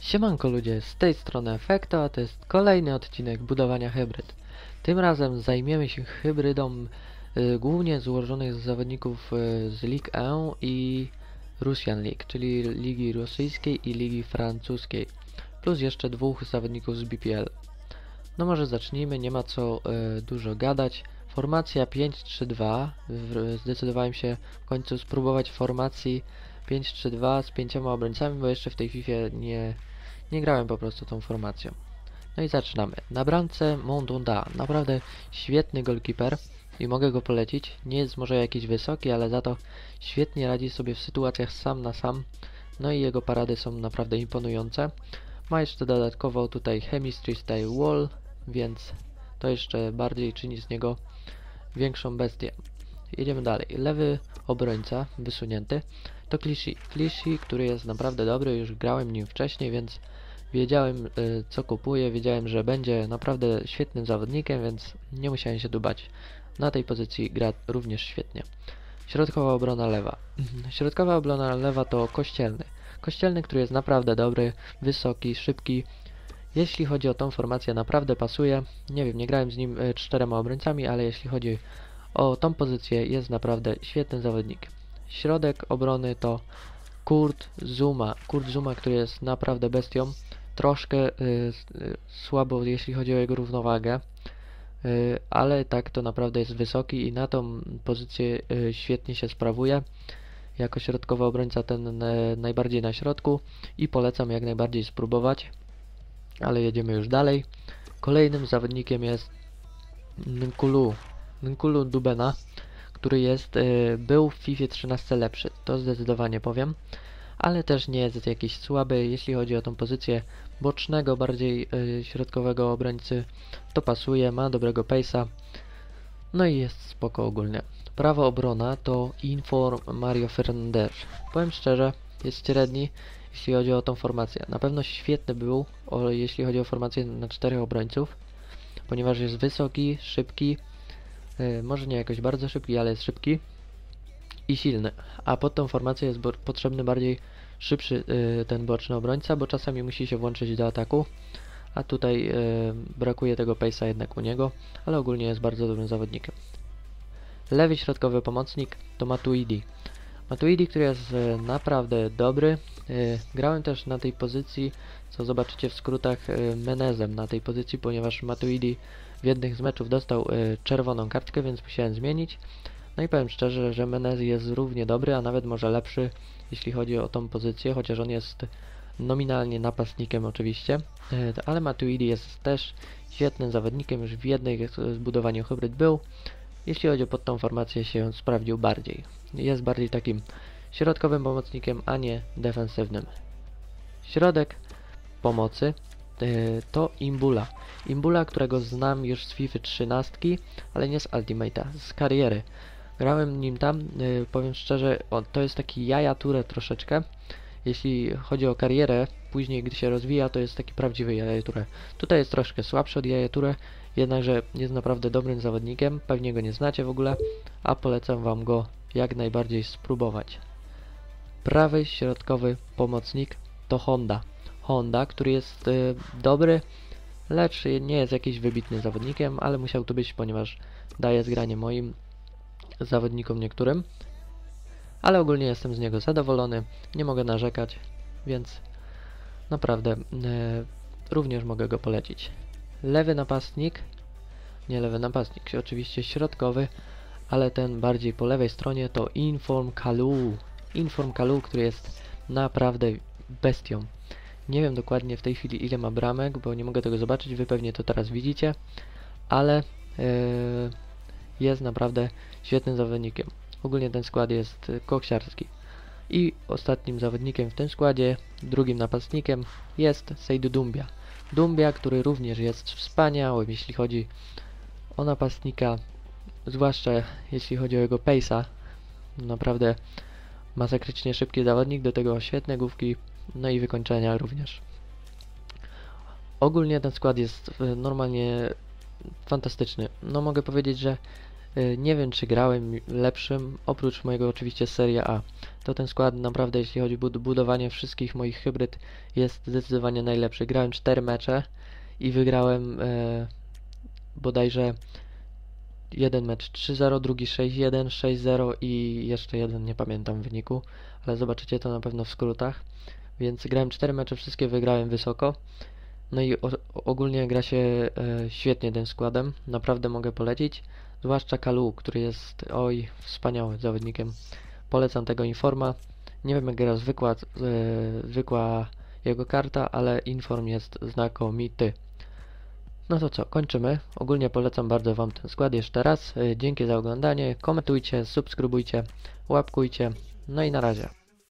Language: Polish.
Siemanko ludzie, z tej strony Efekto, a to jest kolejny odcinek budowania hybryd. Tym razem zajmiemy się hybrydą y, głównie złożonych z zawodników y, z League E i Russian League, czyli Ligi Rosyjskiej i Ligi Francuskiej, plus jeszcze dwóch zawodników z BPL. No może zacznijmy, nie ma co y, dużo gadać. Formacja 5-3-2, w- zdecydowałem się w końcu spróbować formacji 5-3-2 z pięcioma obrońcami, bo jeszcze w tej FIFA nie, nie grałem po prostu tą formacją. No i zaczynamy. Na bramce Mondunda, naprawdę świetny goalkeeper i mogę go polecić. Nie jest może jakiś wysoki, ale za to świetnie radzi sobie w sytuacjach sam na sam. No i jego parady są naprawdę imponujące. Ma jeszcze dodatkowo tutaj Chemistry Style Wall, więc to jeszcze bardziej czyni z niego większą bestię. Jedziemy dalej. Lewy obrońca, wysunięty, to Clichy. Clichy, który jest naprawdę dobry, już grałem nim wcześniej, więc wiedziałem y, co kupuję, wiedziałem, że będzie naprawdę świetnym zawodnikiem, więc nie musiałem się dubać. Na tej pozycji gra również świetnie. Środkowa obrona lewa. Środkowa obrona lewa to Kościelny. Kościelny, który jest naprawdę dobry, wysoki, szybki. Jeśli chodzi o tą formację, naprawdę pasuje. Nie wiem, nie grałem z nim y, czterema obrońcami, ale jeśli chodzi o tą pozycję, jest naprawdę świetnym zawodnikiem. Środek obrony to Kurt Zuma. Kurt Zuma, który jest naprawdę bestią. Troszkę y, y, słabo, jeśli chodzi o jego równowagę, y, ale tak to naprawdę jest wysoki i na tą pozycję y, świetnie się sprawuje. Jako środkowy obrońca ten e, najbardziej na środku i polecam jak najbardziej spróbować. Ale jedziemy już dalej. Kolejnym zawodnikiem jest Nkulu. Nkulu Dubena, który jest, e, był w FIFA 13 lepszy, to zdecydowanie powiem, ale też nie jest jakiś słaby, jeśli chodzi o tą pozycję bocznego, bardziej e, środkowego obrońcy, to pasuje, ma dobrego pace'a, no i jest spoko ogólnie. Prawa obrona to Inform Mario Fernandez. Powiem szczerze, jest średni, jeśli chodzi o tą formację. Na pewno świetny był, o, jeśli chodzi o formację na czterech obrońców, ponieważ jest wysoki, szybki, może nie jakoś bardzo szybki, ale jest szybki i silny. A pod tą formację jest potrzebny bardziej szybszy e, ten boczny obrońca, bo czasami musi się włączyć do ataku, a tutaj e, brakuje tego pace'a jednak u niego, ale ogólnie jest bardzo dobrym zawodnikiem. Lewy środkowy pomocnik to Matuidi. Matuidi, który jest e, naprawdę dobry. E, grałem też na tej pozycji, co zobaczycie w skrótach, e, Menezem na tej pozycji, ponieważ Matuidi w jednych z meczów dostał y, czerwoną kartkę, więc musiałem zmienić. No i powiem szczerze, że Menez jest równie dobry, a nawet może lepszy, jeśli chodzi o tą pozycję, chociaż on jest nominalnie napastnikiem oczywiście, y, ale Matuidi jest też świetnym zawodnikiem, już w jednej z budowaniu hybryd był. Jeśli chodzi o pod tą formację się sprawdził bardziej. Jest bardziej takim środkowym pomocnikiem, a nie defensywnym. Środek pomocy to Imbula. Imbula, którego znam już z FIFA 13, ale nie z Ultimate'a, z kariery. Grałem nim tam, y, powiem szczerze, to jest taki jaja ture troszeczkę. Jeśli chodzi o karierę, później gdy się rozwija, to jest taki prawdziwy jaja ture. Tutaj jest troszkę słabszy od jaja ture, jednakże jest naprawdę dobrym zawodnikiem, pewnie go nie znacie w ogóle, a polecam wam go jak najbardziej spróbować. Prawy środkowy pomocnik to Honda. Honda, który jest y, dobry, lecz nie jest jakiś wybitnym zawodnikiem, ale musiał tu być, ponieważ daje zgranie moim zawodnikom niektórym. Ale ogólnie jestem z niego zadowolony, nie mogę narzekać, więc naprawdę e, również mogę go polecić. Lewy napastnik, nie lewy napastnik, oczywiście środkowy, ale ten bardziej po lewej stronie to Inform Kalu. Inform Kalu, który jest naprawdę bestią. Nie wiem dokładnie w tej chwili ile ma bramek, bo nie mogę tego zobaczyć, wy pewnie to teraz widzicie, ale yy, jest naprawdę świetnym zawodnikiem. Ogólnie ten skład jest y, koksiarski. I ostatnim zawodnikiem w tym składzie, drugim napastnikiem jest Seydou Dumbia. Dumbia, który również jest wspaniałym, jeśli chodzi o napastnika, zwłaszcza jeśli chodzi o jego pace'a. Naprawdę masakrycznie szybki zawodnik, do tego świetne główki, no i wykończenia również. Ogólnie ten skład jest y, normalnie fantastyczny. No mogę powiedzieć, że Y, Nie wiem, czy grałem lepszym, oprócz mojego oczywiście Serie A. To ten skład naprawdę, jeśli chodzi o bud- budowanie wszystkich moich hybryd, jest zdecydowanie najlepszy. Grałem 4 mecze i wygrałem e, bodajże jeden mecz 3-0, drugi 6-1, 6-0 i jeszcze jeden, nie pamiętam wyniku, ale zobaczycie to na pewno w skrótach. Więc grałem 4 mecze, wszystkie wygrałem wysoko. No i ogólnie gra się e, świetnie tym składem, naprawdę mogę polecić. Zwłaszcza Kalu, który jest, oj, wspaniałym zawodnikiem. Polecam tego Informa. Nie wiem jak gra zwykła, e, zwykła jego karta, ale Inform jest znakomity. No to co, kończymy. Ogólnie polecam bardzo Wam ten skład jeszcze raz. E, Dzięki za oglądanie. Komentujcie, subskrybujcie, łapkujcie. No i na razie.